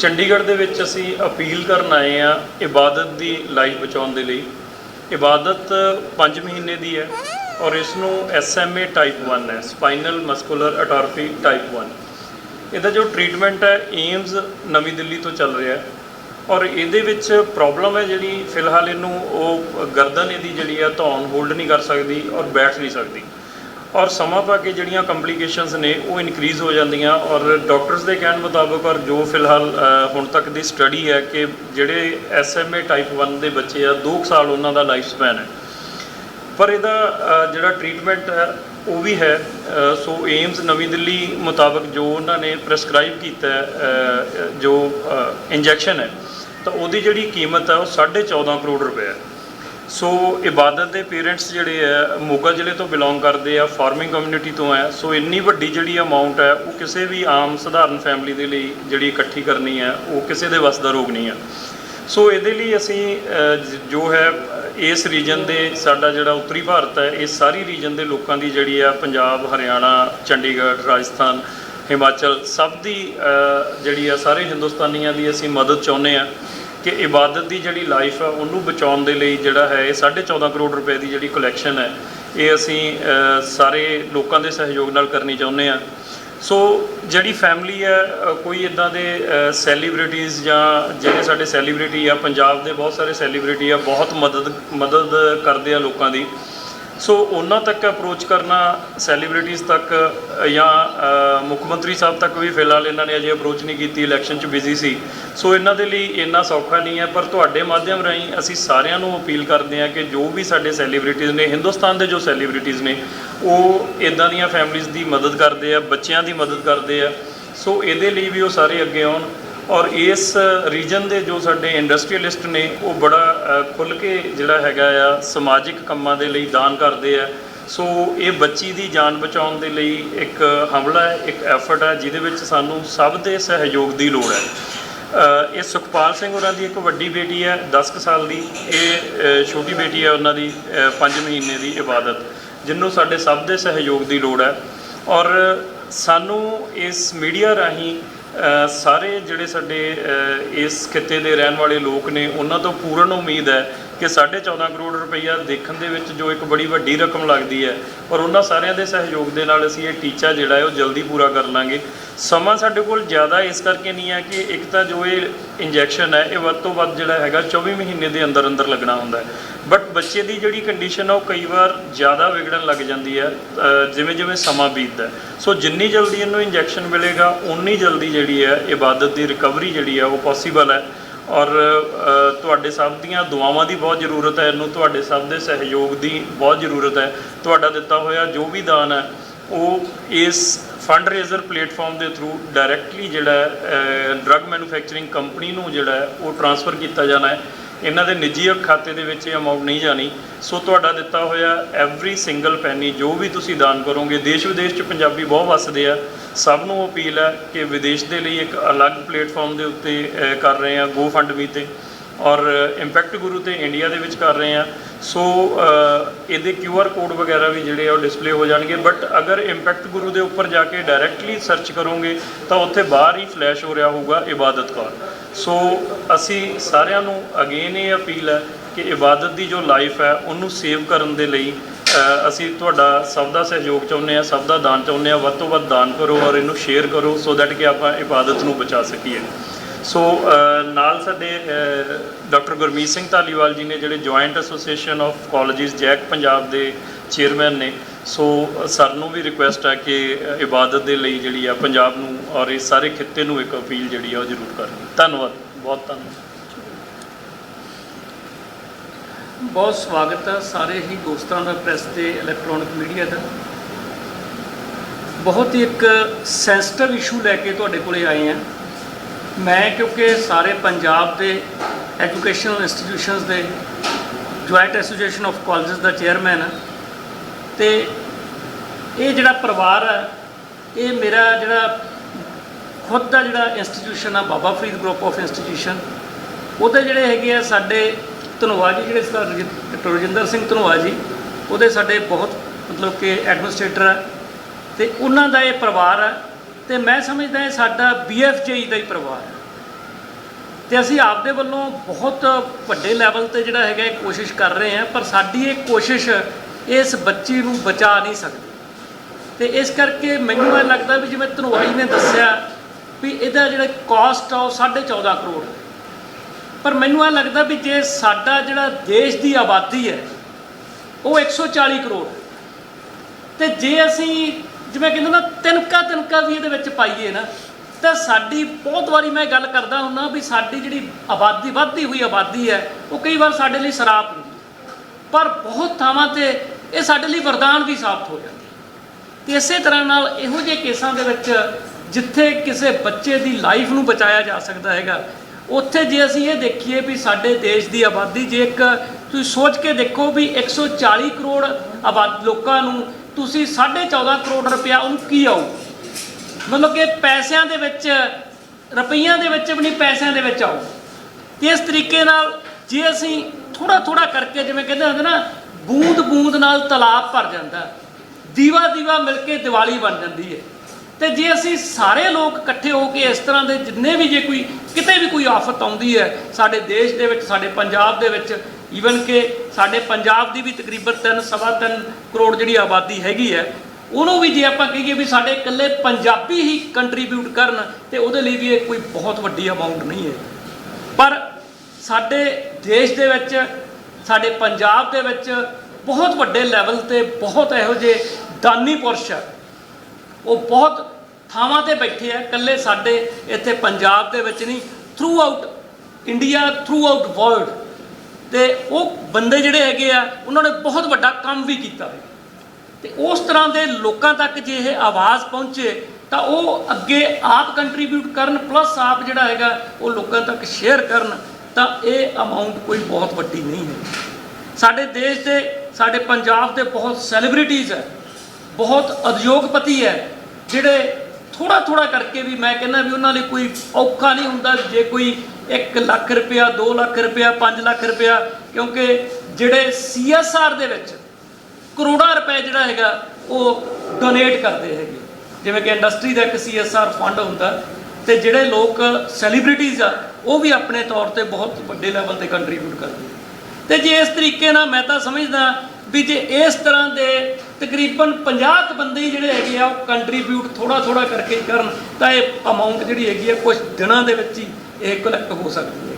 ਚੰਡੀਗੜ੍ਹ ਦੇ ਵਿੱਚ ਅਸੀਂ ਅਪੀਲ ਕਰਨ ਆਏ ਆ ਇਬਾਦਤ ਦੀ ਲਾਈਫ ਬਚਾਉਣ ਦੇ ਲਈ। ਇਬਾਦਤ 5 ਮਹੀਨੇ ਦੀ ਹੈ ਔਰ ਇਸ ਨੂੰ SMA ਟਾਈਪ 1 ਹੈ ਸਪਾਈਨਲ ਮਸਕੂਲਰ ਅਟਾਰਫੀ ਟਾਈਪ 1 ਇਹਦਾ ਜੋ ਟ੍ਰੀਟਮੈਂਟ ਹੈ ਏਮਸ ਨਵੀਂ ਦਿੱਲੀ ਤੋਂ ਚੱਲ ਰਿਹਾ ਹੈ ਔਰ ਇਹਦੇ ਵਿੱਚ ਪ੍ਰੋਬਲਮ ਹੈ ਜਿਹੜੀ ਫਿਲਹਾਲ ਇਹਨੂੰ ਉਹ ਗਰਦਨ ਇਹਦੀ ਜਿਹੜੀ ਹੈ ਧੌਣ ਹੋਲਡ ਨਹੀਂ ਕਰ ਸਕਦੀ ਔਰ ਬੈਠ ਨਹੀਂ ਸਕਦੀ। ਔਰ ਸਮਾਂ ਪਾ ਕੇ ਜਿਹੜੀਆਂ ਕੰਪਲਿਕੇਸ਼ਨਸ ਨੇ ਉਹ ਇਨਕਰੀਜ਼ ਹੋ ਜਾਂਦੀਆਂ ਔਰ ਡਾਕਟਰਸ ਦੇ ਕਹਿਣ ਮੁਤਾਬਕ ਔਰ ਜੋ ਫਿਲਹਾਲ ਹੁਣ ਤੱਕ ਦੀ ਸਟੱਡੀ ਹੈ ਕਿ ਜਿਹੜੇ SMA ਟਾਈਪ 1 ਦੇ ਬੱਚੇ ਆ 2 ਸਾਲ ਉਹਨਾਂ ਦਾ ਲਾਈਫ ਸਪੈਨ ਹੈ। ਪਰ ਇਹਦਾ ਜਿਹੜਾ ਟ੍ਰੀਟਮੈਂਟ ਹੈ, ਉਹ ਵੀ ਹੈ। ਸੋ ਏਮਸ ਨਵੀਂ ਦਿੱਲੀ ਮੁਤਾਬਕ ਜੋ ਉਹਨਾਂ ਨੇ ਪ੍ਰੈਸਕ੍ਰਾਈਬ ਕੀਤਾ ਜੋ ਇੰਜੈਕਸ਼ਨ ਹੈ, ਤਾਂ ਉਹਦੀ ਜਿਹੜੀ ਕੀਮਤ ਹੈ ਉਹ 14.5 ਕਰੋੜ ਰੁਪਏ ਹੈ। ਸੋ ਇਬਾਦਤ ਦੇ ਪੇਰੈਂਟਸ ਜਿਹੜੇ ਆ, ਮੋਗਾ ਜ਼ਿਲ੍ਹੇ ਤੋਂ ਬਿਲੋਂਗ ਕਰਦੇ ਆ, ਫਾਰਮਿੰਗ ਕਮਿਊਨਿਟੀ ਤੋਂ ਆ, ਸੋ ਇੰਨੀ ਵੱਡੀ ਜਿਹੜੀ ਅਮਾਉਂਟ ਹੈ ਉਹ ਕਿਸੇ ਵੀ ਆਮ ਸਧਾਰਨ ਫੈਮਿਲੀ ਦੇ ਲਈ ਜਿਹੜੀ ਇਕੱਠੀ ਕਰਨੀ ਹੈ ਉਹ ਕਿਸੇ ਦੇ ਵੱਸ ਦਾ ਰੋਗ ਨਹੀਂ ਹੈ ਸੋ ਇਹਦੇ ਲਈ ਅਸੀਂ ਜੋ ਹੈ, ਇਸ ਰੀਜਨ ਦੇ ਸਾਡਾ ਜਿਹੜਾ ਉੱਤਰੀ ਭਾਰਤ ਹੈ, ਇਹ ਸਾਰੀ ਰੀਜਨ ਦੇ ਲੋਕਾਂ ਦੀ ਜਿਹੜੀ ਆ, ਪੰਜਾਬ, ਹਰਿਆਣਾ, ਚੰਡੀਗੜ੍ਹ, ਰਾਜਸਥਾਨ, ਹਿਮਾਚਲ ਸਭ ਦੀ ਜਿਹੜੀ ਆ, ਸਾਰੇ ਹਿੰਦੁਸਤਾਨੀਆਂ ਦੀ ਅਸੀਂ ਮਦਦ ਚਾਹੁੰਦੇ ਆ। ਕਿ ਇਬਾਦਤ ਦੀ ਜਿਹੜੀ ਲਾਈਫ ਆ, ਉਹਨੂੰ ਬਚਾਉਣ ਦੇ ਲਈ ਜਿਹੜਾ ਹੈ, ਇਹ 14.5 ਕਰੋੜ ਰੁਪਏ ਦੀ ਜਿਹੜੀ ਕਲੈਕਸ਼ਨ ਹੈ, ਇਹ ਅਸੀਂ ਸਾਰੇ ਲੋਕਾਂ ਦੇ ਸਹਿਯੋਗ ਨਾਲ ਕਰਨੀ ਚਾਹੁੰਦੇ ਆ ਸੋ ਜਿਹੜੀ ਫੈਮਿਲੀ ਹੈ ਕੋਈ ਇਦਾਂ ਦੇ ਸੈਲੀਬ੍ਰਿਟੀਜ਼ ਜਾਂ ਜਿਹੜੇ ਸਾਡੇ ਸੈਲੀਬ੍ਰਿਟੀ ਆ, ਪੰਜਾਬ ਦੇ ਬਹੁਤ ਸਾਰੇ ਸੈਲੀਬ੍ਰਿਟੀ ਆ, ਬਹੁਤ ਮਦਦ ਮਦਦ ਕਰਦੇ ਆ ਲੋਕਾਂ ਦੀ। ਸੋ ਉਹਨਾਂ ਤੱਕ ਅਪਰੋਚ ਕਰਨਾ ਸੈਲੀਬ੍ਰਿਟੀਜ਼ ਤੱਕ ਜਾਂ ਮੁੱਖ ਮੰਤਰੀ ਸਾਹਿਬ ਤੱਕ ਵੀ ਫਿਲਹਾਲ ਇਹਨਾਂ ਨੇ ਅਜੇ ਅਪਰੋਚ ਨਹੀਂ ਕੀਤੀ ਇਲੈਕਸ਼ਨ 'ਚ ਬਿਜ਼ੀ ਸੀ। ਸੋ ਇਹਨਾਂ ਦੇ ਲਈ ਇੰਨਾ ਸੌਖਾ ਨਹੀਂ ਹੈ, ਪਰ ਤੁਹਾਡੇ ਮਾਧਿਅਮ ਰਾਹੀਂ ਅਸੀਂ ਸਾਰਿਆਂ ਨੂੰ ਅਪੀਲ ਕਰਦੇ ਹਾਂ ਕਿ ਜੋ ਵੀ ਸਾਡੇ ਸੈਲੀਬ੍ਰਿਟੀਜ਼ ਨੇ, ਹਿੰਦੁਸਤਾਨ ਦੇ ਜੋ ਸੈਲੀਬ੍ਰਿਟੀਜ਼ ਨੇ, ਉਹ ਇਦਾਂ ਦੀਆਂ ਫੈਮਿਲੀਜ਼ ਦੀ ਮਦਦ ਕਰਦੇ ਆ, ਬੱਚਿਆਂ ਦੀ ਮਦਦ ਕਰਦੇ ਆ। ਸੋ ਇਹਦੇ ਲਈ ਵੀ ਉਹ ਸਾਰੇ ਅੱਗੇ ਆਉਣ। ਔਰ ਇਸ ਰੀਜਨ ਦੇ ਜੋ ਸਾਡੇ ਇੰਡਸਟਰੀਅਲਿਸਟ ਨੇ ਉਹ ਬੜਾ ਅ, ਖੁੱਲ੍ਹ ਕੇ ਜਿਹੜਾ ਹੈਗਾ ਆ ਸਮਾਜਿਕ ਕੰਮਾਂ ਦੇ ਲਈ ਦਾਨ ਕਰਦੇ ਆ। ਸੋ ਇਹ ਬੱਚੀ ਦੀ ਜਾਨ ਬਚਾਉਣ ਦੇ ਲਈ ਇੱਕ ਹਮਲਾ ਹੈ ਇੱਕ ਐਫਰਟ ਹੈ ਜਿਹਦੇ ਵਿੱਚ ਸਾਨੂੰ ਸਭ ਦੇ ਸਹਿਯੋਗ ਦੀ ਲੋੜ ਹੈ। ਇਹ ਸੁਖਪਾਲ ਸਿੰਘ ਹੋਰਾਂ ਦੀ ਇੱਕ ਵੱਡੀ ਬੇਟੀ ਹੈ 10 ਕੁ ਸਾਲ ਦੀ। ਇਹ ਛੋਟੀ ਬੇਟੀ ਹੈ ਉਹਨਾਂ ਦੀ 5 ਮਹੀਨੇ ਦੀ ਇਬਾਦਤ ਜਿਹਨੂੰ ਸਾਡੇ ਸਭ ਦੇ ਸਹਿਯੋਗ ਦੀ ਲੋੜ ਹੈ। ਔਰ ਸਾਨੂੰ ਇਸ ਮੀਡੀਆ ਰਾਹੀਂ ਸਾਰੇ ਜਿਹੜੇ ਸਾਡੇ ਇਸ ਖਿੱਤੇ ਦੇ ਰਹਿਣ ਵਾਲੇ ਲੋਕ ਨੇ, ਉਹਨਾਂ ਤੋਂ ਪੂਰਨ ਉਮੀਦ ਹੈ ਕਿ 14.5 ਕਰੋੜ ਰੁਪਈਆ ਦੇਖਣ ਦੇ ਵਿੱਚ ਜੋ ਇੱਕ ਬੜੀ ਵੱਡੀ ਰਕਮ ਲੱਗਦੀ ਹੈ, ਔਰ ਉਹਨਾਂ ਸਾਰਿਆਂ ਦੇ ਸਹਿਯੋਗ ਦੇ ਨਾਲ ਅਸੀਂ ਇਹ ਟੀਚਾ ਜਿਹੜਾ ਹੈ ਉਹ ਜਲਦੀ ਪੂਰਾ ਕਰ ਲਾਂਗੇ। ਸਮਾਂ ਸਾਡੇ ਕੋਲ ਜ਼ਿਆਦਾ ਇਸ ਕਰਕੇ ਨਹੀਂ ਹੈ ਕਿ ਇੱਕ ਤਾਂ ਜੋ ਇਹ ਇੰਜੈਕਸ਼ਨ ਹੈ, ਇਹ ਵੱਧ ਤੋਂ ਵੱਧ ਜਿਹੜਾ ਹੈਗਾ 24 ਮਹੀਨੇ ਦੇ ਅੰਦਰ ਅੰਦਰ ਲੱਗਣਾ ਹੁੰਦਾ ਹੈ। ਬਟ ਬੱਚੇ ਦੀ ਜਿਹੜੀ ਕੰਡੀਸ਼ਨ ਹੈ ਉਹ ਕਈ ਵਾਰ ਜ਼ਿਆਦਾ ਵਿਗੜਨ ਲੱਗ ਜਾਂਦੀ ਹੈ ਜਿਵੇਂ ਜਿਵੇਂ ਸਮਾਂ ਬੀਤਦਾ ਸੋ ਜਿੰਨੀ ਜਲਦੀ ਇਹਨੂੰ ਇੰਜੈਕਸ਼ਨ ਮਿਲੇਗਾ ਉਨੀ ਜਲਦੀ ਜਿਹੜੀ ਹੈ, ਇਬਾਦਤ ਦੀ ਰਿਕਵਰੀ ਜਿਹੜੀ ਹੈ, ਉਹ ਪੋਸੀਬਲ ਹੈ। ਔਰ ਤੁਹਾਡੇ ਸਭ ਦੀਆਂ ਦੁਆਵਾਂ ਦੀ ਬਹੁਤ ਜ਼ਰੂਰਤ ਹੈ, ਇਹਨੂੰ ਤੁਹਾਡੇ ਸਭ ਦੇ ਸਹਿਯੋਗ ਦੀ ਬਹੁਤ ਜ਼ਰੂਰਤ ਹੈ। ਤੁਹਾਡਾ ਦਿੱਤਾ ਹੋਇਆ ਜੋ ਵੀ ਦਾਨ ਹੈ, ਉਹ ਇਸ ਫੰਡ ਰੇਜ਼ਰ ਪਲੇਟਫਾਰਮ ਦੇ ਥਰੂ ਡਾਇਰੈਕਟਲੀ ਜਿਹੜਾ ਡਰੱਗ ਮੈਨੂਫੈਕਚਰਿੰਗ ਕੰਪਨੀ ਨੂੰ ਜਿਹੜਾ ਉਹ ਟ੍ਰਾਂਸਫਰ ਕੀਤਾ ਜਾਣਾ ਹੈ। ਇਹਨਾਂ ਦੇ ਨਿੱਜੀ ਖਾਤੇ ਦੇ ਵਿੱਚ ਇਹ ਅਮਾਉਂਟ ਨਹੀਂ ਜਾਣੀ। ਸੋ ਤੁਹਾਡਾ ਦਿੱਤਾ ਹੋਇਆ ਐਵਰੀ ਸਿੰਗਲ ਪੈਨੀ ਜੋ ਵੀ ਤੁਸੀਂ ਦਾਨ ਕਰੋਗੇ ਦੇਸ਼ ਵਿਦੇਸ਼ 'ਚ ਪੰਜਾਬੀ ਬਹੁਤ ਵੱਸਦੇ ਆ। ਸਭ ਨੂੰ ਅਪੀਲ ਹੈ ਕਿ ਵਿਦੇਸ਼ ਦੇ ਲਈ ਇੱਕ ਅਲੱਗ ਪਲੇਟਫਾਰਮ ਦੇ ਉੱਤੇ ਕਰ ਰਹੇ ਆ ਗੋ ਫੰਡ ਵੀ ਤੇ। ਔਰ ਇੰਪੈਕਟ ਗੁਰੂ ਤੇ ਇੰਡੀਆ ਦੇ ਵਿੱਚ ਕਰ ਰਹੇ ਆ ਸੋ ਇਹਦੇ ਕਿਊ ਆਰ ਕੋਡ ਵਗੈਰਾ ਵੀ ਜਿਹੜੇ ਆ ਉਹ ਡਿਸਪਲੇ ਹੋ ਜਾਣਗੇ। ਬਟ ਅਗਰ ਇੰਪੈਕਟ ਗੁਰੂ ਦੇ ਉੱਪਰ ਜਾ ਕੇ ਡਾਇਰੈਕਟਲੀ ਸਰਚ ਕਰੋਗੇ, ਤਾਂ ਉੱਥੇ ਬਾਹਰ ਹੀ ਫਲੈਸ਼ ਹੋ ਰਿਹਾ ਹੋਊਗਾ ਇਬਾਦਤ ਕੌਰ। ਸੋ ਅਸੀਂ ਸਾਰਿਆਂ ਨੂੰ ਅਗੇਨ ਇਹ ਅਪੀਲ ਹੈ ਕਿ ਇਬਾਦਤ ਦੀ ਜੋ ਲਾਈਫ ਹੈ, ਉਹਨੂੰ ਸੇਵ ਕਰਨ ਦੇ ਲਈ ਅਸੀਂ ਤੁਹਾਡਾ ਸਭ ਦਾ ਸਹਿਯੋਗ ਚਾਹੁੰਦੇ ਆ ਸਭ ਦਾ ਦਾਨ ਚਾਹੁੰਦੇ ਆ ਵੱਧ ਤੋਂ ਵੱਧ ਦਾਨ ਕਰੋ ਔਰ ਇਹਨੂੰ ਸ਼ੇਅਰ ਕਰੋ ਸੋ ਦੈਟ ਕਿ ਆਪਾਂ ਇਬਾਦਤ ਨੂੰ ਬਚਾ ਸਕੀਏ। ਸੋ uh, ਨਾਲ ਸਾਡੇ ਡਾਕਟਰ ਗੁਰਮੀਤ ਸਿੰਘ ਧਾਲੀਵਾਲ ਜੀ ਨੇ ਜਿਹੜੇ joint association of colleges JAC Punjab ਦੇ ਚੇਅਰਮੈਨ ਨੇ ਸੋ ਸਰ ਨੂੰ ਵੀ ਰਿਕੁਐਸਟ ਹੈ ਕਿ ਇਬਾਦਤ ਦੇ ਲਈ ਜਿਹੜੀ ਆ ਪੰਜਾਬ ਨੂੰ ਔਰ ਇਹ ਸਾਰੇ ਖਿੱਤੇ ਨੂੰ ਇੱਕ ਅਪੀਲ ਜਿਹੜੀ ਆ ਉਹ ਜ਼ਰੂਰ ਕਰਨੀ। ਧੰਨਵਾਦ, ਬਹੁਤ ਧੰਨਵਾਦ। ਬਹੁਤ ਸਵਾਗਤ ਹੈ ਸਾਰੇ ਹੀ ਦੋਸਤਾਂ ਦਾ ਪ੍ਰੈਸ ਤੇ ਇਲੈਕਟ੍ਰੋਨਿਕ ਮੀਡੀਆ ਦਾ। ਬਹੁਤ ਹੀ ਇੱਕ ਸੈਂਸਿਟਿਵ ਇਸ਼ੂ ਲੈ ਕੇ ਤੁਹਾਡੇ ਕੋਲੇ ਆਏ ਹਾਂ। ਮੈਂ ਕਿਉਂਕਿ ਸਾਰੇ ਪੰਜਾਬ ਦੇ ਐਜੂਕੇਸ਼ਨਲ ਇੰਸਟੀਟਿਊਸ਼ਨਸ ਦੇ ਜੁਆਇੰਟ ਐਸੋਸੀਏਸ਼ਨ ਆਫ ਕਾਲਜਸ ਦਾ ਚੇਅਰਮੈਨ ਹਾਂ, ਤੇ ਇਹ ਜਿਹੜਾ ਪਰਿਵਾਰ ਹੈ, ਇਹ ਮੇਰਾ ਜਿਹੜਾ ਖੁਦ ਦਾ ਜਿਹੜਾ ਇੰਸਟੀਟਿਊਸ਼ਨ ਆ, Baba Farid group of institution ਉਹਦੇ ਜਿਹੜੇ ਹੈਗੇ ਆ ਸਾਡੇ ਧਨੋਆ ਜੀ ਜਿਹੜੇ ਸਰਦਾਰ ਰਜਿ- ਰਜਿੰਦਰ ਸਿੰਘ ਧਨੋਆ ਜੀ ਉਹਦੇ ਸਾਡੇ ਬਹੁਤ ਮਤਲਬ ਕਿ ਐਡਮਿਨਿਸਟ੍ਰੇਟਰ ਹੈ ਤੇ ਉਹਨਾਂ ਦਾ ਇਹ ਪਰਿਵਾਰ ਹੈ ਤੇ ਮੈਂ ਸਮਝਦਾ ਇਹ ਸਾਡਾ ਬੀਐਫਜੇਈ ਦਾ ਹੀ ਪਰਿਵਾਰ ਹੈ। ਤੇ ਅਸੀਂ ਆਪਦੇ ਵੱਲੋਂ ਬਹੁਤ ਵੱਡੇ ਲੈਵਲ ਤੇ ਜਿਹੜਾ ਹੈਗਾ ਇਹ ਕੋਸ਼ਿਸ਼ ਕਰ ਰਹੇ ਹਾਂ, ਪਰ ਸਾਡੀ ਇਹ ਕੋਸ਼ਿਸ਼ ਇਸ ਬੱਚੀ ਨੂੰ ਬਚਾ ਨਹੀਂ ਸਕਦੀ। ਤੇ ਇਸ ਕਰਕੇ ਮੈਨੂੰ ਇਹ ਲੱਗਦਾ ਵੀ ਜਿਵੇਂ ਧਨੋਆਈ ਨੇ ਦੱਸਿਆ ਵੀ ਇਹਦਾ ਜਿਹੜਾ ਕਾਸਟ ਆ ਉਹ 14.5 ਕਰੋੜ ਪਰ ਮੈਨੂੰ ਇਹ ਲੱਗਦਾ ਵੀ ਜੇ ਸਾਡਾ ਜਿਹੜਾ ਦੇਸ਼ ਦੀ ਆਬਾਦੀ ਹੈ, ਉਹ 140 ਕਰੋੜ ਹੈ। ਤੇ ਜੇ ਅਸੀਂ ਜਿਵੇਂ ਕਹਿੰਦੇ ਨਾ, ਤਿਨਕਾ ਤਿਨਕਾ ਵੀ ਇਹਦੇ ਵਿੱਚ ਪਾਈਏ ਨਾ, ਤਾਂ ਸਾਡੀ ਬਹੁਤ ਵਾਰੀ ਮੈਂ ਗੱਲ ਕਰਦਾ ਹੁੰਨਾ ਵੀ ਸਾਡੀ ਜਿਹੜੀ ਆਬਾਦੀ, ਵੱਧਦੀ ਹੋਈ ਆਬਾਦੀ ਹੈ, ਉਹ ਕਈ ਵਾਰ ਸਾਡੇ ਲਈ ਸਰਾਪ ਹੁੰਦੀ ਪਰ ਬਹੁਤ ਥਾਵਾਂ ਤੇ ਇਹ ਸਾਡੇ ਲਈ ਵਰਦਾਨ ਵੀ ਸਾਬਤ ਹੋ ਜਾਂਦੀ ਹੈ। ਤੇ ਇਸੇ ਤਰ੍ਹਾਂ ਨਾਲ ਇਹੋ ਜਿਹੇ ਕੇਸਾਂ ਦੇ ਵਿੱਚ ਜਿੱਥੇ ਕਿਸੇ ਬੱਚੇ ਦੀ ਲਾਈਫ ਨੂੰ ਬਚਾਇਆ ਜਾ ਸਕਦਾ ਹੈਗਾ, ਉੱਥੇ ਜੇ ਅਸੀਂ ਇਹ ਦੇਖੀਏ ਵੀ ਸਾਡੇ ਦੇਸ਼ ਦੀ ਆਬਾਦੀ, ਜੇ ਇੱਕ ਤੁਸੀਂ ਸੋਚ ਕੇ ਦੇਖੋ ਵੀ 140 ਕਰੋੜ ਆਬਾਦ ਲੋਕਾਂ ਨੂੰ ਤੁਸੀਂ 14.5 ਕਰੋੜ ਰੁਪਇਆ ਉਹਨੂੰ ਕੀ ਆਊ? ਮਤਲਬ ਕਿ ਪੈਸਿਆਂ ਦੇ ਵਿੱਚ, ਰੁਪਈਆਂ ਦੇ ਵਿੱਚ ਵੀ ਨਹੀਂ, ਪੈਸਿਆਂ ਦੇ ਵਿੱਚ ਆਊ। ਇਸ ਤਰੀਕੇ ਨਾਲ ਜੇ ਅਸੀਂ ਥੋੜਾ ਥੋੜਾ ਕਰਕੇ ਜਿਵੇਂ ਕਹਿੰਦੇ ਹੁੰਦੇ ਨਾ, ਬੂੰਦ ਬੂੰਦ ਨਾਲ ਤਲਾਬ ਭਰ ਜਾਂਦਾ, ਦੀਵਾ ਦੀਵਾ ਮਿਲ ਕੇ ਦੀਵਾਲੀ ਬਣ ਜਾਂਦੀ ਹੈ ਤੇ ਜੇ ਅਸੀਂ ਸਾਰੇ ਲੋਕ ਇਕੱਠੇ ਹੋ ਕੇ ਇਸ ਤਰ੍ਹਾਂ ਦੇ ਜਿੰਨੇ ਵੀ ਜੇ ਕੋਈ, ਕਿਤੇ ਵੀ ਕੋਈ ਆਫਤ ਆਉਂਦੀ ਹੈ ਸਾਡੇ ਦੇਸ਼ ਦੇ ਵਿੱਚ, ਸਾਡੇ ਪੰਜਾਬ ਦੇ ਵਿੱਚ ਈਵਨ ਕਿ ਸਾਡੇ ਪੰਜਾਬ ਦੀ ਵੀ ਤਕਰੀਬਨ ਤਿੰਨ, ਸਵਾ ਤਿੰਨ ਕਰੋੜ ਜਿਹੜੀ ਆਬਾਦੀ ਹੈਗੀ ਹੈ, ਉਹਨੂੰ ਵੀ ਜੇ ਆਪਾਂ ਕਹੀਏ ਵੀ ਸਾਡੇ ਇਕੱਲੇ ਪੰਜਾਬੀ ਹੀ ਕੰਟਰੀਬਿਊਟ ਕਰਨ, ਤੇ ਉਹਦੇ ਲਈ ਵੀ ਇਹ ਕੋਈ ਬਹੁਤ ਵੱਡੀ ਅਮਾਉਂਟ ਨਹੀਂ ਹੈ। ਪਰ ਸਾਡੇ ਦੇਸ਼ ਦੇ ਵਿੱਚ, ਸਾਡੇ ਪੰਜਾਬ ਦੇ ਵਿੱਚ ਬਹੁਤ ਵੱਡੇ ਲੈਵਲ ਤੇ ਬਹੁਤ ਇਹੋ ਜਿਹੇ ਦਾਨੀ ਪੁਰਸ਼ ਆ ਉਹ ਬਹੁਤ ਥਾਵਾਂ ਤੇ ਬੈਠੇ ਆ, ਇਕੱਲੇ ਸਾਡੇ ਇੱਥੇ ਪੰਜਾਬ ਦੇ ਵਿੱਚ ਨਹੀਂ throughout India throughout world ਤੇ ਉਹ ਬੰਦੇ ਜਿਹੜੇ ਹੈਗੇ ਆ, ਉਹਨਾਂ ਨੇ ਬਹੁਤ ਵੱਡਾ ਕੰਮ ਵੀ ਕੀਤਾ ਹੈ ਤੇ ਉਸ ਤਰ੍ਹਾਂ ਦੇ ਲੋਕਾਂ ਤੱਕ ਜੇ ਇਹ ਆਵਾਜ਼ ਪਹੁੰਚੇ, ਤਾਂ ਉਹ ਅੱਗੇ ਆਪ ਕੰਟਰੀਬਿਊਟ ਕਰਨ ਪਲੱਸ ਆਪ ਜਿਹੜਾ ਹੈਗਾ, ਉਹ ਲੋਕਾਂ ਤੱਕ ਸ਼ੇਅਰ ਕਰਨ, ਤਾਂ ਇਹ ਅਮਾਉਂਟ ਕੋਈ ਬਹੁਤ ਵੱਡੀ ਨਹੀਂ ਹੈ। ਸਾਡੇ ਦੇਸ਼ ਦੇ, ਸਾਡੇ ਪੰਜਾਬ ਦੇ ਬਹੁਤ ਸੈਲੀਬ੍ਰਿਟੀਜ਼ ਹੈ, ਬਹੁਤ ਉਦਯੋਗਪਤੀ ਹੈ, ਜਿਹੜੇ ਥੋੜਾ ਥੋੜਾ ਕਰਕੇ ਵੀ ਮੈਂ ਕਹਿੰਦਾ ਵੀ ਉਹਨਾਂ ਲਈ ਕੋਈ ਔਖਾ ਨਹੀਂ ਹੁੰਦਾ ਜੇ ਕੋਈ 1 ਲੱਖ ਰੁਪਇਆ 2 ਲੱਖ ਰੁਪਇਆ 5 ਲੱਖ ਰੁਪਇਆ, ਕਿਉਂਕਿ ਜਿਹੜੇ ਸੀਐਸਆਰ ਦੇ ਵਿੱਚ ਕਰੋੜਾਂ ਰੁਪਏ ਜਿਹੜਾ ਹੈਗਾ, ਉਹ ਡੋਨੇਟ ਕਰਦੇ ਹੈਗੇ ਜਿਵੇਂ ਕਿ ਇੰਡਸਟਰੀ ਦਾ ਇੱਕ ਸੀਐਸਆਰ ਫੰਡ ਹੁੰਦਾ, ਤੇ ਜਿਹੜੇ ਲੋਕ ਸੈਲੀਬ੍ਰਿਟੀਜ਼ ਆ, ਉਹ ਵੀ ਆਪਣੇ ਤੌਰ ਤੇ ਬਹੁਤ ਵੱਡੇ ਲੈਵਲ ਤੇ ਕੰਟਰੀਬਿਊਟ ਕਰਦੇ ਆ। ਤੇ ਜੇ ਇਸ ਤਰੀਕੇ ਨਾਲ ਮੈਂ ਤਾਂ ਸਮਝਦਾ ਵੀ ਜੇ ਇਸ ਤਰ੍ਹਾਂ ਦੇ ਤਕਰੀਬਨ 50 ਕੁ ਬੰਦੇ ਹੀ ਜਿਹੜੇ ਹੈਗੇ ਆ, ਉਹ ਕੰਟਰੀਬਿਊਟ ਥੋੜਾ ਥੋੜਾ ਕਰਕੇ ਕਰਨ ਤਾਂ ਇਹ ਅਮਾਉਂਟ ਜਿਹੜੀ ਹੈਗੀ ਆ ਕੁਝ ਦਿਨਾਂ ਦੇ ਵਿੱਚ ਹੀ ਇਹ ਕਲੈਕਟ ਹੋ ਸਕਦੀ ਹੈ।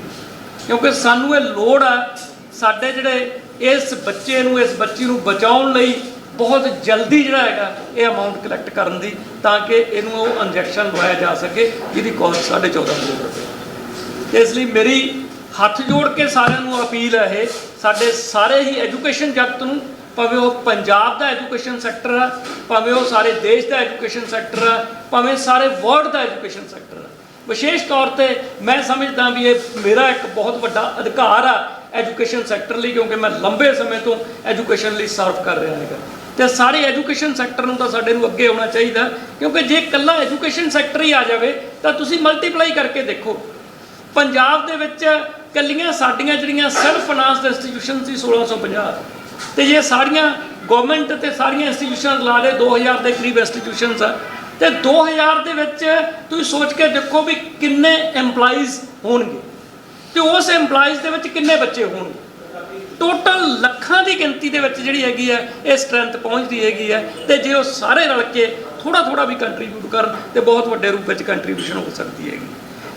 ਕਿਉਂਕਿ ਸਾਨੂੰ ਇਹ ਲੋੜ ਆ, ਸਾਡੇ ਜਿਹੜੇ ਇਸ ਬੱਚੇ ਨੂੰ, ਇਸ ਬੱਚੀ ਨੂੰ ਬਚਾਉਣ ਲਈ ਬਹੁਤ ਜਲਦੀ ਜਿਹੜਾ ਹੈਗਾ, ਇਹ ਅਮਾਉਂਟ ਕਲੈਕਟ ਕਰਨ ਦੀ ਤਾਂ ਕਿ ਇਹਨੂੰ ਉਹ ਇੰਜੈਕਸ਼ਨ ਲਵਾਇਆ ਜਾ ਸਕੇ, ਜਿਹਦੀ ਕਾਸਟ 14.5 ਕਰੋੜ ਰੁਪਏ ਤੇ ਇਸ ਲਈ ਮੇਰੀ ਹੱਥ ਜੋੜ ਕੇ ਸਾਰਿਆਂ ਨੂੰ ਅਪੀਲ ਹੈ ਇਹ, ਸਾਡੇ ਸਾਰੇ ਹੀ ਐਜੂਕੇਸ਼ਨ ਜਗਤ ਨੂੰ ਭਾਵੇਂ ਉਹ ਪੰਜਾਬ ਦਾ ਐਜੂਕੇਸ਼ਨ ਸੈਕਟਰ ਆ, ਭਾਵੇਂ ਉਹ ਸਾਰੇ ਦੇਸ਼ ਦਾ ਐਜੂਕੇਸ਼ਨ ਸੈਕਟਰ ਆ, ਭਾਵੇਂ ਸਾਰੇ ਵਰਲਡ ਦਾ ਐਜੂਕੇਸ਼ਨ ਸੈਕਟਰ ਆ। ਵਿਸ਼ੇਸ਼ ਤੌਰ ਤੇ ਮੈਂ ਸਮਝਦਾ ਵੀ ਇਹ ਮੇਰਾ ਇੱਕ ਬਹੁਤ ਵੱਡਾ ਅਧਿਕਾਰ ਆ ਐਜੂਕੇਸ਼ਨ ਸੈਕਟਰ ਲਈ, ਕਿਉਂਕਿ ਮੈਂ ਲੰਬੇ ਸਮੇਂ ਤੋਂ ਐਜੂਕੇਸ਼ਨ ਲਈ ਸਰਵ ਕਰ ਰਿਹਾ ਹੈਗਾ। ਤੇ ਸਾਰੇ ਐਜੂਕੇਸ਼ਨ ਸੈਕਟਰ ਨੂੰ ਤਾਂ ਸਾਡੇ ਨੂੰ ਅੱਗੇ ਆਉਣਾ ਚਾਹੀਦਾ, ਕਿਉਂਕਿ ਜੇ ਇਕੱਲਾ ਐਜੂਕੇਸ਼ਨ ਸੈਕਟਰ ਹੀ ਆ ਜਾਵੇ, ਤਾਂ ਤੁਸੀਂ ਮਲਟੀਪਲਾਈ ਕਰਕੇ ਦੇਖੋ। ਪੰਜਾਬ ਦੇ ਵਿੱਚ ਕੱਲੀਆਂ ਸਾਡੀਆਂ ਜਿਹੜੀਆਂ ਸੈਲਫ ਫਾਈਨਾਂਸ ਇੰਸਟੀਟਿਊਸ਼ਨ ਸੀ 1650 ਤੇ ਜੇ ਸਾਰੀਆਂ ਗਵਰਨਮੈਂਟ ਤੇ ਸਾਰੀਆਂ ਇੰਸਟੀਟਿਊਸ਼ਨ ਲਾ ਲਏ 2000 ਦੇ ਕਰੀਬ ਇੰਸਟੀਟਿਊਸ਼ਨਸ ਆ, ਤੇ 2000 ਦੇ ਵਿੱਚ ਤੁਸੀਂ ਸੋਚ ਕੇ ਦੇਖੋ ਵੀ ਕਿੰਨੇ EMPLOYEES ਹੋਣਗੇ। ਤੇ ਉਸ EMPLOYEES ਦੇ ਵਿੱਚ ਕਿੰਨੇ ਬੱਚੇ ਹੋਣਗੇ। ਟੋਟਲ ਲੱਖਾਂ ਦੀ ਗਿਣਤੀ ਦੇ ਵਿੱਚ ਜਿਹੜੀ ਹੈਗੀ ਹੈ, ਇਹ ਸਟਰੈਂਥ ਪਹੁੰਚਦੀ ਹੈਗੀ ਹੈ, ਤੇ ਜੇ ਉਹ ਸਾਰੇ ਰਲ ਕੇ ਥੋੜਾ ਥੋੜਾ ਵੀ ਕੰਟਰੀਬਿਊਟ ਕਰਨ, ਤੇ ਬਹੁਤ ਵੱਡੇ ਰੂਪ ਵਿੱਚ ਕੰਟਰੀਬਿਊਸ਼ਨ ਹੋ ਸਕਦੀ ਹੈਗੀ।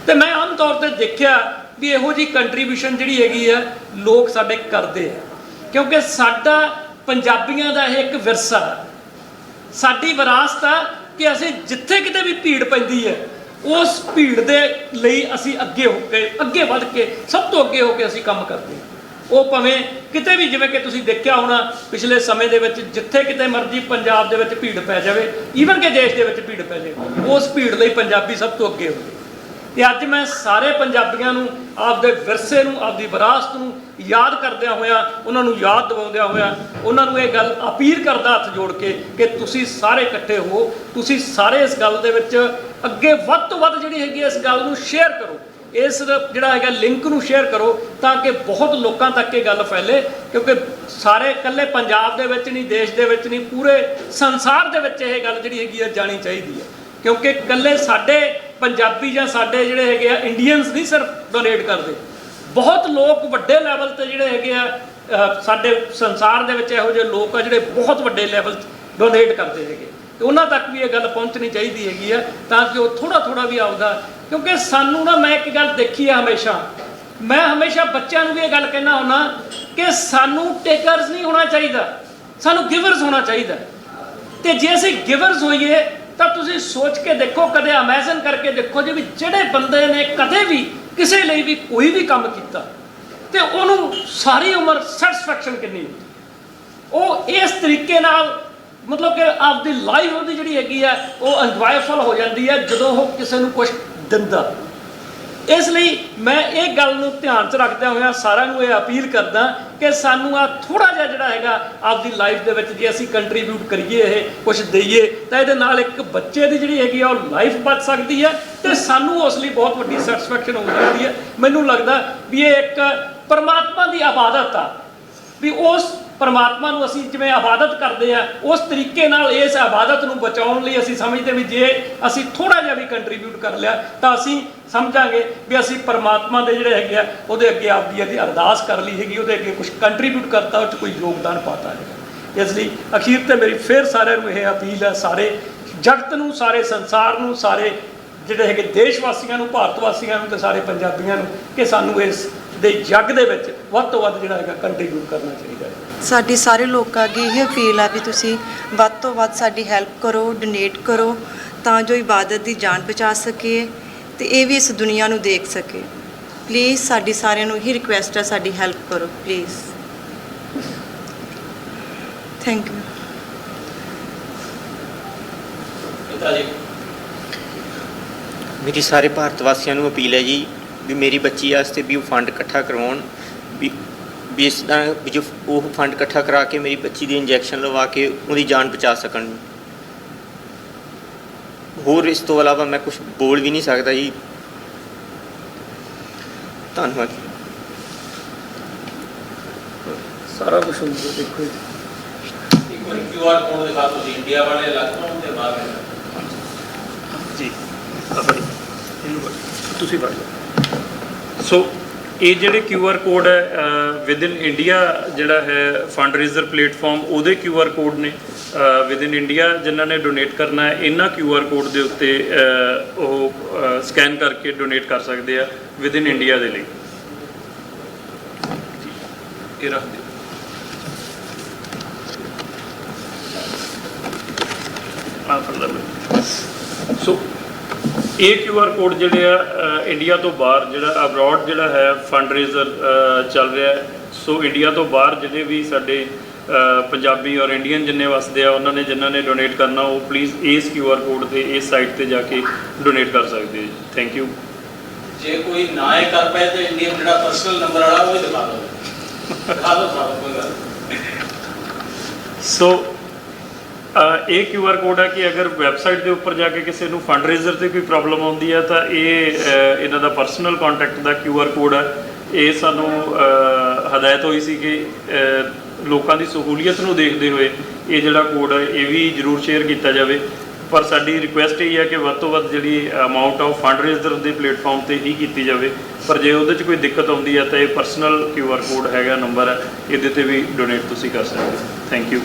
ਤੇ ਮੈਂ ਆਮ ਤੌਰ ਤੇ ਦੇਖਿਆ ਵੀ ਇਹੋ ਜੀ ਕੰਟਰੀਬਿਊਸ਼ਨ ਜਿਹੜੀ ਹੈਗੀ ਹੈ, ਲੋਕ ਸਾਡੇ ਕਰਦੇ ਆ। ਕਿਉਂਕਿ ਸਾਡਾ ਪੰਜਾਬੀਆਂ ਦਾ ਇਹ ਇੱਕ ਵਿਰਸਾ ਸਾਡੀ ਵਿਰਾਸਤ ਆ ਕਿ ਅਸੀਂ ਜਿੱਥੇ ਕਿਤੇ ਵੀ ਭੀੜ ਪੈਂਦੀ ਹੈ, ਉਸ ਭੀੜ ਦੇ ਲਈ ਅਸੀਂ ਅੱਗੇ ਹੋ ਕੇ, ਅੱਗੇ ਵੱਧ ਕੇ, ਸਭ ਤੋਂ ਅੱਗੇ ਹੋ ਕੇ ਅਸੀਂ ਕੰਮ ਕਰਦੇ ਹਾਂ। ਉਹ ਭਾਵੇਂ ਕਿਤੇ ਵੀ ਜਿਵੇਂ ਕਿ ਤੁਸੀਂ ਦੇਖਿਆ ਹੋਣਾ, ਪਿਛਲੇ ਸਮੇਂ ਦੇ ਵਿੱਚ ਜਿੱਥੇ ਕਿਤੇ ਮਰਜ਼ੀ ਪੰਜਾਬ ਦੇ ਵਿੱਚ ਭੀੜ ਪੈ ਜਾਵੇ ਈਵਨ ਕਿ ਦੇਸ਼ ਦੇ ਵਿੱਚ ਭੀੜ ਪੈ ਜਾਵੇ, ਉਸ ਭੀੜ ਲਈ ਪੰਜਾਬੀ ਸਭ ਤੋਂ ਅੱਗੇ ਹੋਵੇ ਤੇ ਅੱਜ ਮੈਂ ਸਾਰੇ ਪੰਜਾਬੀਆਂ ਨੂੰ, ਆਪਦੇ ਵਿਰਸੇ ਨੂੰ, ਆਪਦੀ ਵਿਰਾਸਤ ਨੂੰ ਯਾਦ ਕਰਦਿਆਂ ਹੋਇਆਂ, ਉਹਨਾਂ ਨੂੰ ਯਾਦ ਦਿਵਾਉਂਦਿਆਂ ਹੋਇਆਂ, ਉਹਨਾਂ ਨੂੰ ਇਹ ਗੱਲ ਅਪੀਲ ਕਰਦਾ ਹੱਥ ਜੋੜ ਕੇ ਕਿ ਤੁਸੀਂ ਸਾਰੇ ਇਕੱਠੇ ਹੋ, ਤੁਸੀਂ ਸਾਰੇ ਇਸ ਗੱਲ ਦੇ ਵਿੱਚ ਅੱਗੇ ਵੱਧ ਤੋਂ ਵੱਧ ਜਿਹੜੀ ਹੈਗੀ ਇਸ ਗੱਲ ਨੂੰ ਸ਼ੇਅਰ ਕਰੋ। ਇਸ ਜਿਹੜਾ ਹੈਗਾ ਲਿੰਕ ਨੂੰ ਸ਼ੇਅਰ ਕਰੋ ਤਾਂ ਕਿ ਬਹੁਤ ਲੋਕਾਂ ਤੱਕ ਇਹ ਗੱਲ ਫੈਲੇ, ਕਿਉਂਕਿ ਸਾਰੇ ਇਕੱਲੇ ਪੰਜਾਬ ਦੇ ਵਿੱਚ ਨਹੀਂ, ਦੇਸ਼ ਦੇ ਵਿੱਚ ਨਹੀਂ, ਪੂਰੇ ਸੰਸਾਰ ਦੇ ਵਿੱਚ ਇਹ ਗੱਲ ਜਿਹੜੀ ਹੈਗੀ ਹੈ ਜਾਣੀ ਚਾਹੀਦੀ ਹੈ ਕਿਉਂਕਿ ਇਕੱਲੇ ਸਾਡੇ ਪੰਜਾਬੀ ਜਾਂ ਸਾਡੇ ਜਿਹੜੇ ਹੈਗੇ ਆ ਇੰਡੀਅਨਸ ਨਹੀਂ ਸਿਰਫ ਡੋਨੇਟ ਕਰਦੇ। ਬਹੁਤ ਲੋਕ ਵੱਡੇ ਲੈਵਲ ਤੇ ਜਿਹੜੇ ਹੈਗੇ ਆ ਸਾਡੇ ਸੰਸਾਰ ਦੇ ਵਿੱਚ ਇਹੋ ਜਿਹੇ ਲੋਕ ਆ ਜਿਹੜੇ ਬਹੁਤ ਵੱਡੇ ਲੈਵਲ ਡੋਨੇਟ ਕਰਦੇ ਹੈਗੇ। ਤੇ ਉਹਨਾਂ ਤੱਕ ਵੀ ਇਹ ਗੱਲ ਪਹੁੰਚਣੀ ਚਾਹੀਦੀ ਹੈਗੀ ਆ, ਤਾਂ ਕਿ ਉਹ ਥੋੜਾ ਥੋੜਾ ਵੀ ਆਉਂਦਾ ਕਿਉਂਕਿ ਸਾਨੂੰ ਨਾ ਮੈਂ ਇੱਕ ਗੱਲ ਦੇਖੀ ਆ ਹਮੇਸ਼ਾ। ਮੈਂ ਹਮੇਸ਼ਾ ਬੱਚਿਆਂ ਨੂੰ ਵੀ ਇਹ ਗੱਲ ਕਹਿਣਾ ਹੁੰਦਾ ਕਿ ਸਾਨੂੰ ਟੇਕਰਸ ਨਹੀਂ ਹੋਣਾ ਚਾਹੀਦਾ, ਸਾਨੂੰ ਗਿਵਰਸ ਹੋਣਾ ਚਾਹੀਦਾ। ਤੇ ਜੇ ਅਸੀਂ ਗਿਵਰਸ ਹੋਈਏ ਤਾਂ ਤੁਸੀਂ ਸੋਚ ਕੇ ਦੇਖੋ, ਕਦੇ ਅਮੈਜਨ ਕਰਕੇ ਦੇਖੋ ਜੀ ਵੀ ਜਿਹੜੇ ਬੰਦੇ ਨੇ ਕਦੇ ਵੀ ਕਿਸੇ ਲਈ ਵੀ ਕੋਈ ਵੀ ਕੰਮ ਕੀਤਾ, ਤੇ ਉਹਨੂੰ ਸਾਰੀ ਉਮਰ ਸੈਟੀਸਫੈਕਸ਼ਨ ਕਿੰਨੀ ਹੁੰਦੀ ਉਹ ਇਸ ਤਰੀਕੇ ਨਾਲ ਮਤਲਬ ਕਿ ਆਪਦੀ ਲਾਈਫ ਉਹਦੀ ਜਿਹੜੀ ਹੈਗੀ ਆ ਉਹ ਇੰਜੋਏਫੁਲ ਹੋ ਜਾਂਦੀ ਹੈ ਜਦੋਂ ਉਹ ਕਿਸੇ ਨੂੰ ਕੁਝ ਦਿੰਦਾ। ਇਸ ਲਈ ਮੈਂ ਇਹ ਗੱਲ ਨੂੰ ਧਿਆਨ 'ਚ ਰੱਖਦਿਆਂ ਹੋਇਆਂ ਸਾਰਿਆਂ ਨੂੰ ਇਹ ਅਪੀਲ ਕਰਦਾ ਕਿ ਸਾਨੂੰ ਆ ਥੋੜਾ ਜਿਹਾ ਜਿਹੜਾ ਹੈਗਾ ਆਪਦੀ ਲਾਈਫ ਦੇ ਵਿੱਚ ਜੇ ਅਸੀਂ ਕੰਟਰੀਬਿਊਟ ਕਰੀਏ ਇਹ ਕੁਝ ਦਈਏ, ਤਾਂ ਇਹਦੇ ਨਾਲ ਇੱਕ ਬੱਚੇ ਦੀ ਜਿਹੜੀ ਹੈਗੀ ਆ ਉਹ ਲਾਈਫ ਬਚ ਸਕਦੀ ਹੈ ਤੇ ਸਾਨੂੰ ਉਸ ਲਈ ਬਹੁਤ ਵੱਡੀ ਸੈਟੀਸਫੈਕਸ਼ਨ ਹੋ ਸਕਦੀ ਹੈ। ਮੈਨੂੰ ਲੱਗਦਾ ਵੀ ਇਹ ਇੱਕ ਪਰਮਾਤਮਾ ਦੀ ਆਬਾਦਤ ਆ, ਵੀ ਉਸ ਪਰਮਾਤਮਾ ਨੂੰ ਅਸੀਂ ਜਿਵੇਂ ਆਬਾਦਤ ਕਰਦੇ ਆ ਉਸ ਤਰੀਕੇ ਨਾਲ ਇਸ ਇਬਾਦਤ ਨੂੰ ਬਚਾਉਣ ਲਈ ਅਸੀਂ ਸਮਝਦੇ ਵੀ ਜੇ ਅਸੀਂ ਥੋੜਾ ਜਿਹਾ ਵੀ ਕੰਟਰੀਬਿਊਟ ਕਰ ਲਿਆ, ਤਾਂ ਅਸੀਂ ਸਮਝਾਂਗੇ ਵੀ ਅਸੀਂ ਪਰਮਾਤਮਾ ਦੇ ਜਿਹੜੇ ਹੈਗੇ ਆ, ਉਹਦੇ ਅੱਗੇ ਆਪਦੀ ਇਹਦੀ ਅਰਦਾਸ ਕਰ ਲਈ ਹੈਗੀ, ਉਹਦੇ ਅੱਗੇ ਕੁਝ ਕੰਟਰੀਬਿਊਟ ਕਰਤਾ, ਉਹ 'ਚ ਕੋਈ ਯੋਗਦਾਨ ਪਾਤਾ ਹੈਗਾ। ਇਸ ਲਈ ਅਖੀਰ ਤੇ ਮੇਰੀ ਫੇਰ ਸਾਰਿਆਂ ਨੂੰ ਇਹ ਅਪੀਲ ਹੈ, ਸਾਰੇ ਜਗਤ ਨੂੰ, ਸਾਰੇ ਸੰਸਾਰ ਨੂੰ, ਸਾਰੇ ਜਿਹੜੇ ਹੈਗੇ ਦੇਸ਼ ਵਾਸੀਆਂ ਨੂੰ, ਭਾਰਤ ਵਾਸੀਆਂ ਨੂੰ ਤੇ ਸਾਰੇ ਪੰਜਾਬੀਆਂ ਨੂੰ ਕਿ ਸਾਨੂੰ ਇਸ ਦੇ ਜੱਗ ਦੇ ਵਿੱਚ ਵੱਧ ਤੋਂ ਵੱਧ ਜਿਹੜਾ ਹੈਗਾ ਕੰਟਰੀਬਿਊਟ ਕਰਨਾ ਚਾਹੀਦਾ ਹੈ। ਸਾਡੀ ਸਾਰੇ ਲੋਕਾਂ ਅੱਗੇ ਇਹ ਅਪੀਲ ਆ ਵੀ ਤੁਸੀਂ ਵੱਧ ਤੋਂ ਵੱਧ ਸਾਡੀ ਹੈਲਪ ਕਰੋ ਡੋਨੇਟ ਕਰੋ ਤਾਂ ਜੋ ਇਬਾਦਤ ਦੀ ਜਾਨ ਬਚਾ ਸਕੀਏ ਤੇ ਇਹ ਵੀ ਇਸ ਦੁਨੀਆ ਨੂੰ ਦੇਖ ਸਕੇ ਪਲੀਜ਼ ਸਾਡੀ ਸਾਰਿਆਂ ਨੂੰ ਇਹੀ ਰਿਕੁਐਸਟ ਹੈ ਸਾਡੀ ਹੈਲਪ ਕਰੋ ਪਲੀਜ਼ ਥੈਂਕ ਯੂ ਮੇਰੀ ਸਾਰੇ ਭਾਰਤ ਵਾਸੀਆਂ ਨੂੰ ਅਪੀਲ ਹੈ ਜੀ ਵੀ ਮੇਰੀ ਬੱਚੀ ਵਾਸਤੇ ਵੀ ਉਹ ਫੰਡ ਇਕੱਠਾ ਕਰਵਾਉਣ। ਵੀ ਇਸ ਤਰ੍ਹਾਂ ਵੀ ਉਹ ਫੰਡ ਇਕੱਠਾ ਕਰਾ ਕੇ ਮੇਰੀ ਬੱਚੀ ਦੀ ਇੰਜੈਕਸ਼ਨ ਲਵਾ ਕੇ ਉਹਦੀ ਜਾਨ ਬਚਾ ਸਕਣ ਹੋਰ ਇਸ ਤੋਂ ਇਲਾਵਾ ਮੈਂ ਕੁਝ ਬੋਲ ਵੀ ਨਹੀਂ ਸਕਦਾ ਜੀ ਧੰਨਵਾਦ ਸਾਰਾ ਕੁਝ ਹੁੰਦਾ ਦੇਖੋ ਜੀ। ਇੱਕ ਵਾਰੀ ਕਿਊਆਰ ਕੋਡ ਦਿਖਾ ਤੁਸੀਂ ਇੰਡੀਆ ਵਾਲੇ ਤੇ ਬਾਹਰ ਵਾਲੇ ਜੀ। ਤੁਸੀਂ ਲਓ ਸੋ ਇਹ ਜਿਹੜੇ ਕਿਊ ਆਰ ਕੋਡ ਹੈ ਵਿਦ ਇਨ ਇੰਡੀਆ ਜਿਹੜਾ ਹੈ ਫੰਡ ਰੇਜ਼ਰ ਪਲੇਟਫਾਰਮ ਉਹਦੇ ਕਿਊ ਆਰ ਕੋਡ ਨੇ ਵਿਦ ਇਨ ਇੰਡੀਆ ਜਿਨ੍ਹਾਂ ਨੇ ਡੋਨੇਟ ਕਰਨਾ ਹੈ, ਇਹਨਾਂ ਆਰ ਕੋਡ ਦੇ ਉੱਤੇ ਉਹ ਸਕੈਨ ਕਰਕੇ ਡੋਨੇਟ ਕਰ ਸਕਦੇ ਆ ਵਿਦ ਇਨ ਇੰਡੀਆ ਦੇ ਲਈ। ਇਹ ਰੱਖ ਦਿਓ। ਆ ਫੜ ਸੋ ਇਹ ਕਿਊਆਰ ਕੋਡ ਜਿਹੜੇ ਆ ਇੰਡੀਆ ਤੋਂ ਬਾਹਰ ਜਿਹੜਾ ਅਬਰੋਡ ਜਿਹੜਾ ਹੈ ਫੰਡ ਰੇਜ਼ਰ ਚੱਲ ਰਿਹਾ ਹੈ। ਸੋ ਇੰਡੀਆ ਤੋਂ ਬਾਹਰ ਜਿਹੜੇ ਵੀ ਸਾਡੇ ਪੰਜਾਬੀ ਔਰ ਇੰਡੀਅਨ ਜਿੰਨੇ ਵਸਦੇ ਆ ਉਹਨਾਂ ਨੇ ਜਿਨ੍ਹਾਂ ਨੇ ਡੋਨੇਟ ਕਰਨਾ ਉਹ ਪਲੀਜ਼ ਇਸ ਕਿਊਆਰ ਕੋਡ ਤੇ ਇਸ ਸਾਈਟ ਤੇ ਜਾ ਕੇ ਡੋਨੇਟ ਕਰ ਸਕਦੇ ਜੀ। ਥੈਂਕ ਯੂ ਜੇ ਕੋਈ ਨਾ ਇਹ ਕਰ ਪਾਏ ਤੇ ਇੰਡੀਅਨ ਜਿਹੜਾ ਪਰਸਨਲ ਨੰਬਰ ਵਾਲਾ ਉਹ ਦਿਖਾ ਦਿਓ। ਦਿਖਾ ਦਿਓ ਕੋਈ। ਸੋ ਇਹ ਕਿਊ ਆਰ ਕੋਡ ਹੈ ਕਿ ਅਗਰ ਵੈਬਸਾਈਟ ਦੇ ਉੱਪਰ ਜਾ ਕੇ ਕਿਸੇ ਨੂੰ ਫੰਡ ਰੇਜ਼ਰ ਤੇ ਕੋਈ ਪ੍ਰੋਬਲਮ ਆਉਂਦੀ ਹੈ ਤਾਂ ਇਹ ਇਹਨਾਂ ਦਾ ਪਰਸਨਲ ਕੰਟੈਕਟ ਦਾ ਕਿਊ ਆਰ ਕੋਡ ਹੈ। ਇਹ ਸਾਨੂੰ ਹਦਾਇਤ ਹੋਈ ਸੀ ਕਿ ਲੋਕਾਂ ਦੀ ਸਹੂਲੀਅਤ ਨੂੰ ਦੇਖਦੇ ਹੋਏ ਇਹ ਜਿਹੜਾ ਕੋਡ ਹੈ, ਇਹ ਵੀ ਜ਼ਰੂਰ ਸ਼ੇਅਰ ਕੀਤਾ ਜਾਵੇ। ਪਰ ਸਾਡੀ ਰਿਕੁਐਸਟ ਇਹ ਹੈ ਕਿ ਵੱਧ ਤੋਂ ਵੱਧ ਜਿਹੜੀ ਅਮਾਉਂਟ ਆਫ ਫੰਡ ਰੇਜ਼ਰ ਦੇ ਪਲੇਟਫਾਰਮ ਤੇ ਹੀ ਕੀਤੀ ਜਾਵੇ। ਪਰ ਜੇ ਉਹਦੇ 'ਚ ਕੋਈ ਦਿੱਕਤ ਆਉਂਦੀ ਹੈ ਤਾਂ ਇਹ ਪਰਸਨਲ ਕਿਊ ਆਰ ਕੋਡ ਹੈਗਾ ਨੰਬਰ ਹੈ। ਇਹਦੇ ਤੇ ਵੀ ਡੋਨੇਟ ਤੁਸੀਂ ਕਰ ਸਕਦੇ ਹੋ। Thank you